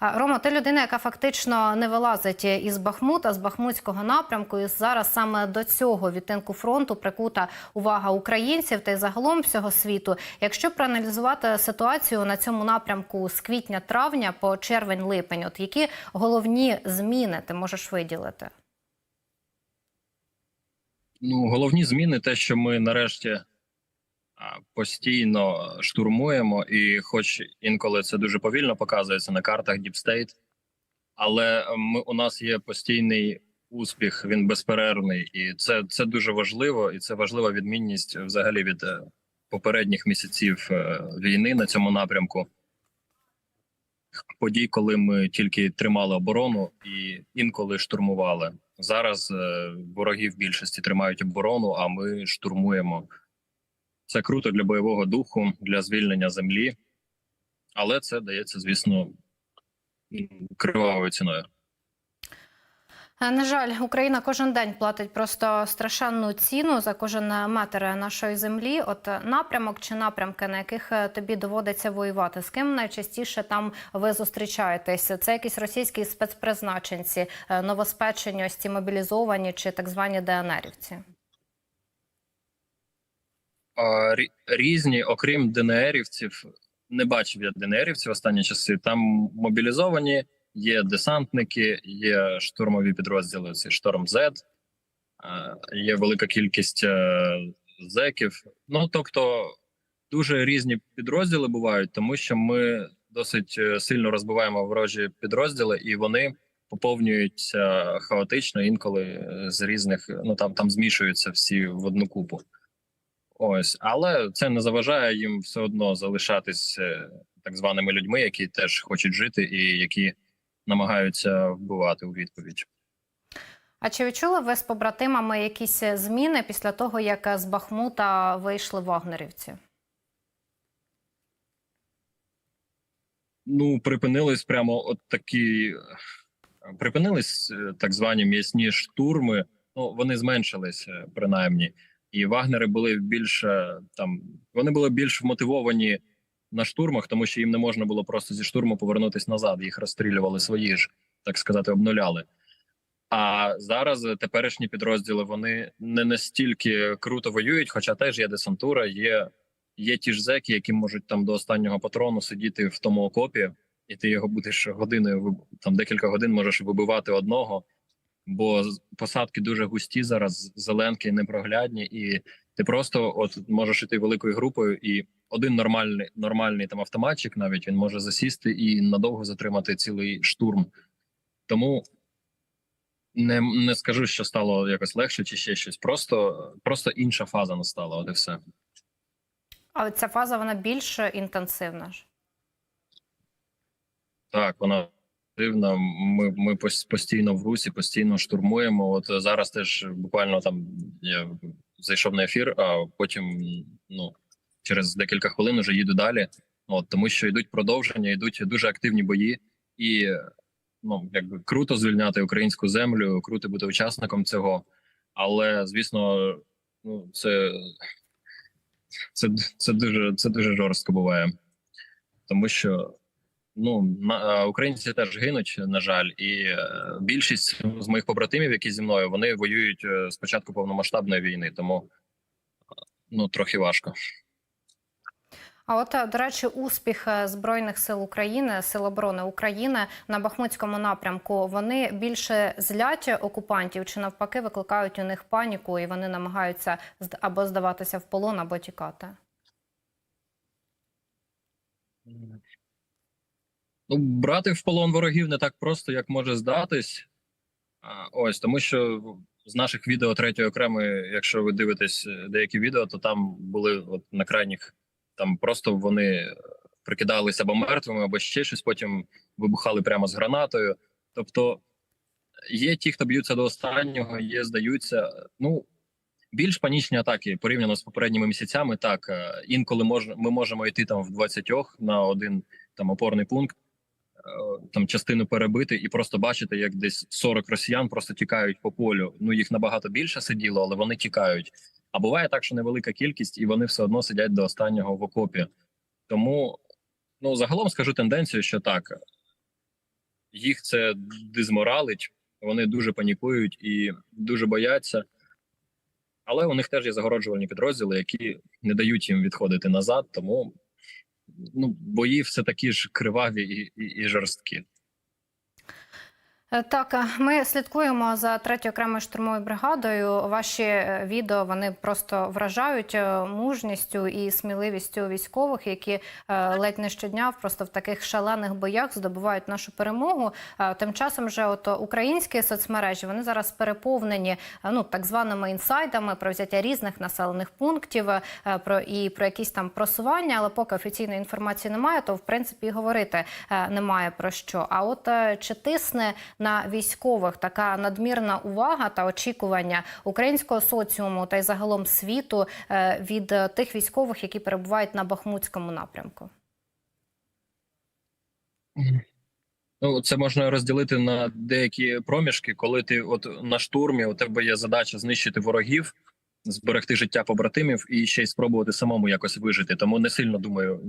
Рома, ти людина, яка фактично не вилазить із Бахмута, з Бахмутського напрямку. І зараз саме до цього відтинку фронту прикута увага українців та й загалом всього світу. Якщо проаналізувати ситуацію на цьому напрямку з квітня-травня по червень-липень, от які головні зміни ти можеш виділити? Ну, головні зміни те, що ми нарешті постійно штурмуємо, і хоч інколи це дуже повільно показується на картах State, але ми, у нас є постійний успіх, він безперервний, і це, це дуже важливо, і це важлива відмінність взагалі від е, попередніх місяців е, війни на цьому напрямку. Подій, коли ми тільки тримали оборону і інколи штурмували. Зараз е, вороги в більшості тримають оборону, а ми штурмуємо. Це круто для бойового духу, для звільнення землі, але це дається, звісно, кривавою ціною. Е, На жаль, Україна кожен день платить просто страшенну ціну за кожен метр нашої землі. От напрямок чи напрямки, на яких е, тобі доводиться воювати, з ким найчастіше там ви зустрічаєтесь? Це якісь російські спецпризначенці, е, новоспечені, ось мобілізовані чи так звані ДНРівці? Різні, окрім ДНРівців, не бачив я ДНРівців останні часи. Там мобілізовані, є десантники, є штурмові підрозділи. Це Шторм Z, є велика кількість е, зеків. Ну тобто, дуже різні підрозділи бувають, тому що ми досить е, сильно розбиваємо ворожі підрозділи, і вони поповнюються хаотично інколи е, з різних. Ну там там змішуються всі в одну купу. Ось, але це не заважає їм все одно залишатись е, так званими людьми, які теж хочуть жити і які намагаються вбивати у відповідь. А чи відчули ви з побратимами якісь зміни після того, як з Бахмута вийшли вагнерівці? Ну, припинились прямо от такі е, припинились е, так звані м'ясні штурми. Ну вони зменшились е, принаймні, і вагнери були більш е, там. Вони були більш вмотивовані на штурмах, тому що їм не можна було просто зі штурму повернутись назад. Їх розстрілювали свої ж, так сказати, обнуляли. А зараз теперішні підрозділи вони не настільки круто воюють, хоча теж є десантура, є, є ті ж зеки, які можуть там до останнього патрону сидіти в тому окопі, і ти його будеш годиною там декілька годин можеш вибивати одного, бо посадки дуже густі зараз, зеленки непроглядні, і ти просто от можеш іти великою групою, і один нормальний нормальний там автоматчик навіть він може засісти і надовго затримати цілий штурм. Тому не, не скажу, що стало якось легше чи ще щось. Просто, просто інша фаза настала, от і все. А ця фаза вона більш інтенсивна ж. Так, вона дивна. Ми, ми постійно в русі, постійно штурмуємо. От зараз теж буквально там я зайшов на ефір, а потім ну через декілька хвилин вже їду далі. От тому, що йдуть продовження, йдуть дуже активні бої, і ну якби круто звільняти українську землю, круто бути учасником цього. Але звісно, ну це, це, це дуже це дуже жорстко буває, тому що ну на, е, українці теж гинуть, на жаль, і е, більшість з моїх побратимів, які зі мною, вони воюють е, з початку повномасштабної війни, тому е, ну трохи важко. А от, е, до речі, успіх е, Збройних сил України, Сил оборони України на Бахмутському напрямку, вони більше злять окупантів чи навпаки викликають у них паніку і вони намагаються або здаватися в полон, або тікати. Ну, брати в полон ворогів не так просто, як може здатись. А, Ось тому, що з наших відео третьої окремої, якщо ви дивитесь е, деякі відео, то там були от на крайніх, там просто вони прикидалися або мертвими, або ще щось. Потім вибухали прямо з гранатою. Тобто є ті, хто б'ються до останнього, є, здаються. Ну більш панічні атаки порівняно з попередніми місяцями. Так е, інколи мож, ми можемо йти там в 20 на один там опорний пункт е, там частину перебити і просто бачити, як десь 40 росіян просто тікають по полю. Ну їх набагато більше сиділо, але вони тікають. А буває так, що невелика кількість, і вони все одно сидять до останнього в окопі. Тому ну загалом скажу тенденцію, що так їх це дизморалить. Вони дуже панікують і дуже бояться. Але у них теж є загороджувальні підрозділи, які не дають їм відходити назад. Тому ну, бої все такі ж криваві і, і, і жорсткі. Е, Так, е, ми слідкуємо за третьою окремою штурмовою бригадою. Ваші е, відео вони просто вражають мужністю і сміливістю військових, які ледь не щодня просто в таких шалених боях здобувають нашу перемогу. Тим часом вже от українські соцмережі вони зараз переповнені ну так званими інсайдами про взяття різних населених пунктів про і про якісь там просування. Але поки офіційної інформації немає, то в принципі і говорити немає про що. А от чи тисне на військових така надмірна увага та очікування українського соціуму та й загалом світу е, від тих військових, які перебувають на Бахмутському напрямку? Ну, це можна розділити на деякі проміжки, коли ти от на штурмі у тебе є задача знищити ворогів, зберегти життя побратимів і ще й спробувати самому якось вижити. Тому не сильно думаю,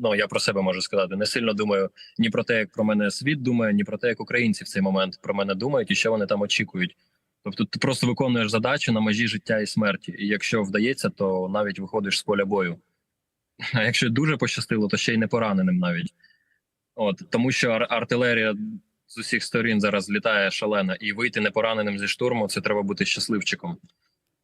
ну я про себе можу сказати, не сильно думаю ні про те, як про мене світ думає, ні про те, як українці в цей момент про мене думають і що вони там очікують. Тобто, ти просто виконуєш задачу на межі життя і смерті. І якщо вдається, то навіть виходиш з поля бою. А якщо дуже пощастило, то ще й не пораненим навіть. От тому, що ар- артилерія з усіх сторін зараз літає шалена, і вийти непораненим зі штурму це треба бути щасливчиком.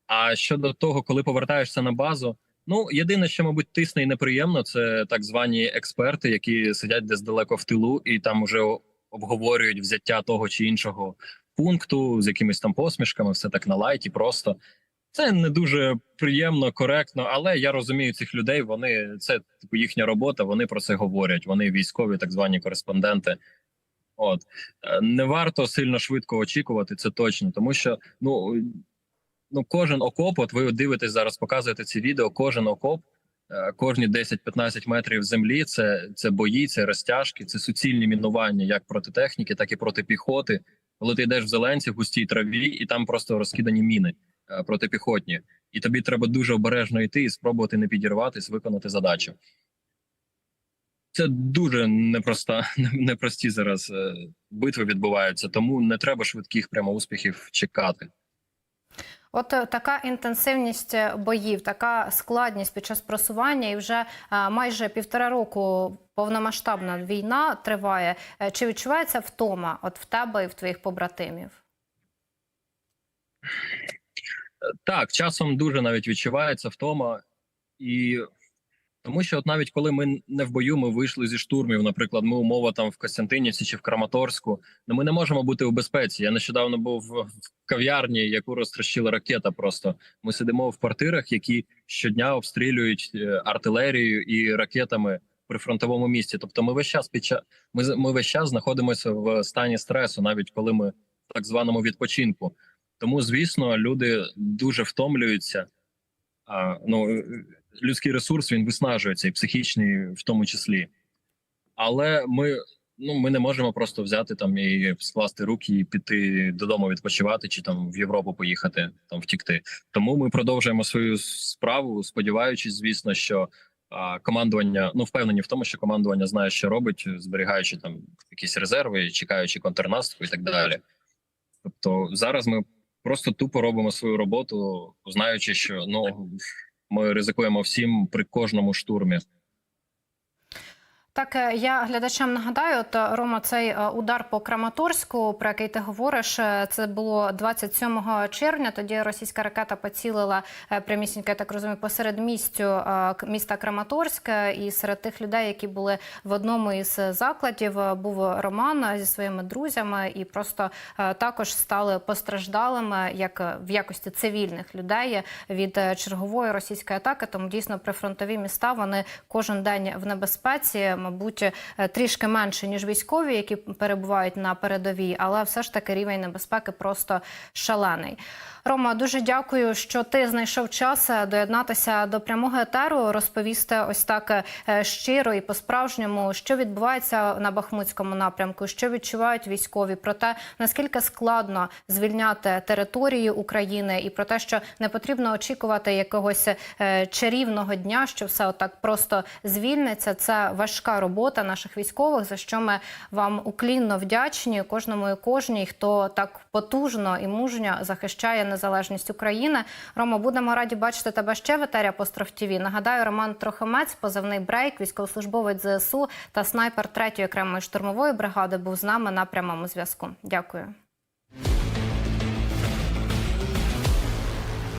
А щодо того, коли повертаєшся на базу, ну єдине, що мабуть тисне і неприємно, це так звані експерти, які сидять десь далеко в тилу і там вже о- обговорюють взяття того чи іншого пункту з якимись там посмішками, все так на лайті, просто це не дуже приємно, коректно, але я розумію цих людей. Вони це типу їхня робота. Вони про це говорять. Вони військові, так звані кореспонденти. От Е, не варто сильно швидко очікувати, це точно, тому що ну, ну кожен окоп, от ви дивитесь зараз, показуєте ці відео. Кожен окоп, е, кожні 10-15 метрів землі. Це, це бої, це розтяжки, це суцільні мінування, як проти техніки, так і проти піхоти. Коли ти йдеш в зеленці в густій траві, і там просто розкидані міни е, протипіхотні, і тобі треба дуже обережно йти і спробувати не підірватись, виконати задачу. Це дуже непроста, непрості зараз е, битви відбуваються, тому не треба швидких прямо успіхів чекати. От е, така інтенсивність е, боїв, така складність під час просування, і вже е, майже півтора року повномасштабна війна триває. Чи відчувається втома от в тебе і в твоїх побратимів? Так, часом дуже навіть відчувається втома, і тому що, от навіть коли ми не в бою, ми вийшли зі штурмів, наприклад, ми умова там в Костянтинівці чи в Краматорську, ну ми не можемо бути у безпеці. Я нещодавно був в кав'ярні, яку розтрощила ракета. Просто ми сидимо в квартирах, які щодня обстрілюють е, артилерією і ракетами при фронтовому місті. Тобто, ми весь час під час ми, ми весь час знаходимося в стані стресу, навіть коли ми в так званому відпочинку. Тому, звісно, люди дуже втомлюються. А, ну, людський ресурс він виснажується, і психічний в тому числі. Але ми, ну, ми не можемо просто взяти там і скласти руки і піти додому відпочивати, чи там в Європу поїхати, там втікти. Тому ми продовжуємо свою справу, сподіваючись, звісно, що а, командування ну впевнені в тому, що командування знає, що робить, зберігаючи там якісь резерви, чекаючи контрнаступу і так далі. Тобто зараз ми просто тупо робимо свою роботу, знаючи, що ну ми ризикуємо всім при кожному штурмі. Так, е, я глядачам нагадаю, от е, Рома, цей е, удар по Краматорську, про який ти говориш, це було 27 червня. Тоді російська ракета поцілила прямісінько, я так розумію, посеред містю к- міста Краматорськ. Е, І серед тих людей, які були в одному із закладів, був Роман зі своїми друзями, і просто також стали постраждалими як в якості цивільних людей від чергової російської атаки. Тому дійсно прифронтові міста вони кожен день в небезпеці, мабуть, е, трішки менше ніж військові, які перебувають на передовій, але все ж таки рівень небезпеки просто шалений. Рома, дуже дякую, що ти знайшов час е, доєднатися до прямого етеру, розповісти ось так е, щиро і по-справжньому, що відбувається на Бахмутському напрямку, що відчувають військові, про те, наскільки складно звільняти території України, і про те, що не потрібно очікувати якогось чарівного дня, що все отак просто звільниться. Це важка. Важка робота наших військових, за що ми вам уклінно вдячні кожному і кожній, хто так потужно і мужньо захищає незалежність України. Рома, будемо раді бачити тебе ще в етері Апостроф ТІВІ. Нагадаю, Роман Трохимець, позивний брейк, військовослужбовець ЗСУ та снайпер 3-ї окремої штурмової бригади був з нами на прямому зв'язку. Дякую.